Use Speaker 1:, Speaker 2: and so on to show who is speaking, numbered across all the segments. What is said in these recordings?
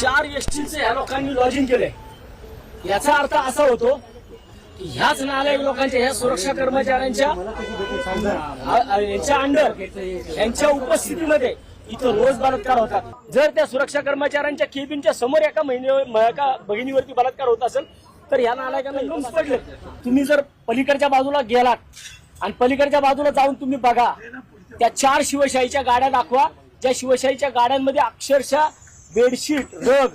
Speaker 1: चार एसटीचे ह्या लोकांनी लॉजिंग केले. याचा अर्थ असा होतो की ह्याच नालायक लोकांच्या ह्या सुरक्षा कर्मचाऱ्यांच्या यांच्या अंडर यांच्या उपस्थितीमध्ये इथं रोज बलात्कार होतात. जर त्या सुरक्षा कर्मचाऱ्यांच्या केबिनच्या समोर एका महिने एका भगिनीवरती बलात्कार होत असेल तर या नालायकांना येऊन पडले तुम्ही जर पलीकडच्या बाजूला गेलात आणि पलीकडच्या बाजूला जाऊन तुम्ही बघा त्या चार शिवशाहीच्या गाड्या दाखवा. ज्या शिवशाहीच्या गाड्यांमध्ये अक्षरशः बेडशीट रग.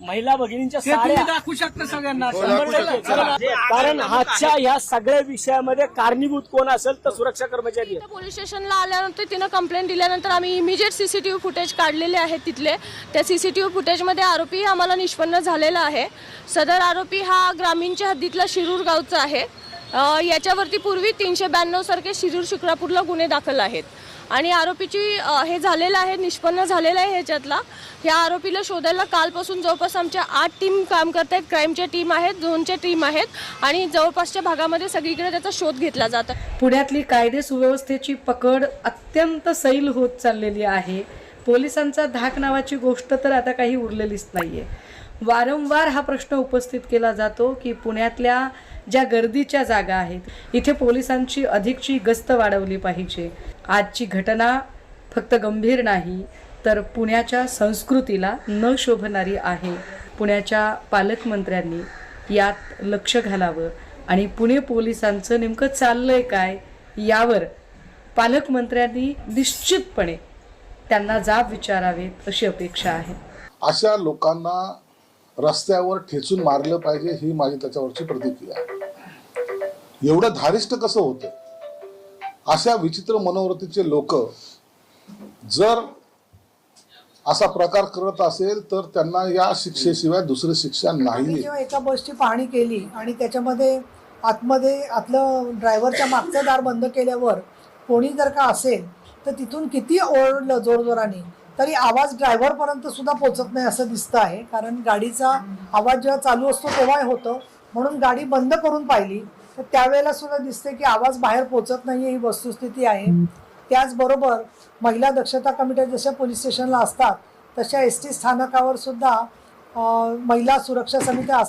Speaker 1: महिला भगिनींच्या साड्या.
Speaker 2: दाखवू शकता सगळ्यांना.
Speaker 1: शंभर टक्के. चला. कारण आजच्या ह्या सगळ्या विषयामध्ये कारणीभूत कोण असेल तर सुरक्षा कर्मचारी आहेत.
Speaker 3: पोलीस स्टेशनला आल्यानंतर तिनं कंप्लेंट दिल्यानंतर आम्ही इमिजिएट सीसीटीव्ही फुटेज काढलेले आहेत तिथले. त्या सीसीटीव्ही फुटेजमध्ये आरोपी आम्हाला निष्पन्न झालेला आहे. सदर आरोपी हा ग्रामीणच्या हद्दीतला शिरूर गावचा आहे. अ, याच्यावरती पूर्वी तीनशे ब्याण्णव सारखे शिरूर शिक्रापूरला गुन्हे दाखल आहेत. आणि आरोपीची हे झालेलं आहे निष्पन्न झालेलं आहे ह्याच्यातला. ह्या आरोपीला शोधायला कालपासून जवळपास आमच्या आठ टीम काम करत आहेत क्राईमच्या टीम आहेत झोनच्या टीम आहेत आणि जवळपासच्या भागामध्ये सगळीकडे त्याचा शोध घेतला जात आहे.
Speaker 4: पुण्यातली कायदे सुव्यवस्थेची पकड अत्यंत सैल होत चाललेली आहे. पोलिसांचा धाक नावाची गोष्ट तर आता काही उरलेलीच नाहीये. वारंवार हा प्रश्न उपस्थित केला जातो की पुण्यातल्या ज्या गर्दीच्या जागा आहेत इथे पोलिसांची अधिकची गस्त वाढवली पाहिजे. आजची घटना फक्त गंभीर नाही तर पुण्याच्या संस्कृतीला न शोभणारी आहे. पुण्याच्या पालकमंत्र्यांनी यात लक्ष घालावं. आणि पुणे पोलिसांचं नेमकं चाललंय काय यावर पालकमंत्र्यांनी निश्चितपणे त्यांना जाब विचारावेत अशी अपेक्षा आहे.
Speaker 5: अशा लोकांना रस्त्यावर ठेचून मारलं पाहिजे ही माझी त्याच्यावरची प्रतिक्रिया आहे. एवढं धारिष्ट कसं होतं? अशा विचित्र मनोवृत्तीचे लोक जर असा प्रकार करत असेल तर त्यांना या शिक्षेशिवाय दुसरी शिक्षा नाही
Speaker 6: जेव्हा एका बसची पाहणी केली आणि त्याच्यामध्ये आतमध्ये आतलं ड्रायव्हरच्या मागचं दार बंद केल्यावर कोणी जर का असेल तर तिथून किती ओरडलं जोरजोराने? तरी आवाज ड्रायव्हरपर्यंत सुद्धा पोचत नाही असं दिसतं आहे. कारण गाडीचा आवाज जेव्हा चालू असतो तेव्हा होतं. म्हणून गाडी बंद करून पाहिली तर त्यावेळेला सुद्धा दिसते की आवाज बाहेर पोचत नाही ही वस्तुस्थिती आहे. त्याचबरोबर महिला दक्षता कमिट्या जशा पोलीस स्टेशनला असतात तशा एस टी स्थानकावर सुद्धा महिला सुरक्षा समित्या असतात